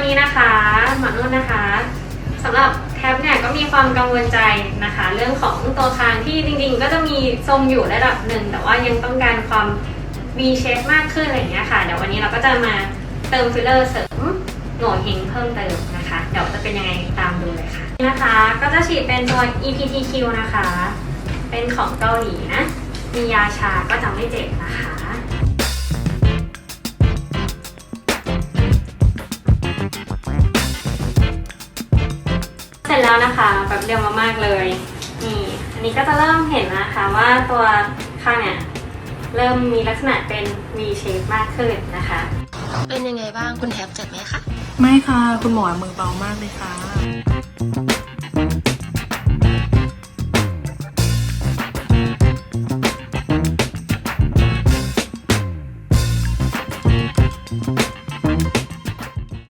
วันนี้นะคะหมอนุ่นนะคะสำหรับแคปเนี่ยก็มีความกังวลใจนะคะ เรื่องของตัวคางที่จริงๆ ก็จะมีทรงอยู่ระดับหนึ่ง แต่ว่ายังต้องการความ V shape มากขึ้นอะไรอย่างเงี้ยค่ะเดี๋ยววันนี้เราก็จะมาเติมฟิลเลอร์เสริมโหนวดเฮงเพิ่มเติมนะคะ เดี๋ยวจะเป็นยังไงตามดูเลยค่ะนะคะ ก็จะฉีดเป็นตัว EPTQ นะคะ เป็นของเกาหลีนะมียาชาก็จะไม่เจ็บนะคะ เสร็จแล้วนะคะแบบเรียวมากๆเลยนี่อันนี้ก็จะเริ่มเห็นนะคะว่าตัวข้างเนี่ยเริ่มมีลักษณะเป็นมีเชฟมากขึ้นนะคะ เป็นยังไงบ้างคุณแทบเจ็บไหมคะ ไม่ค่ะ คุณหมอมือเบามากเลยค่ะ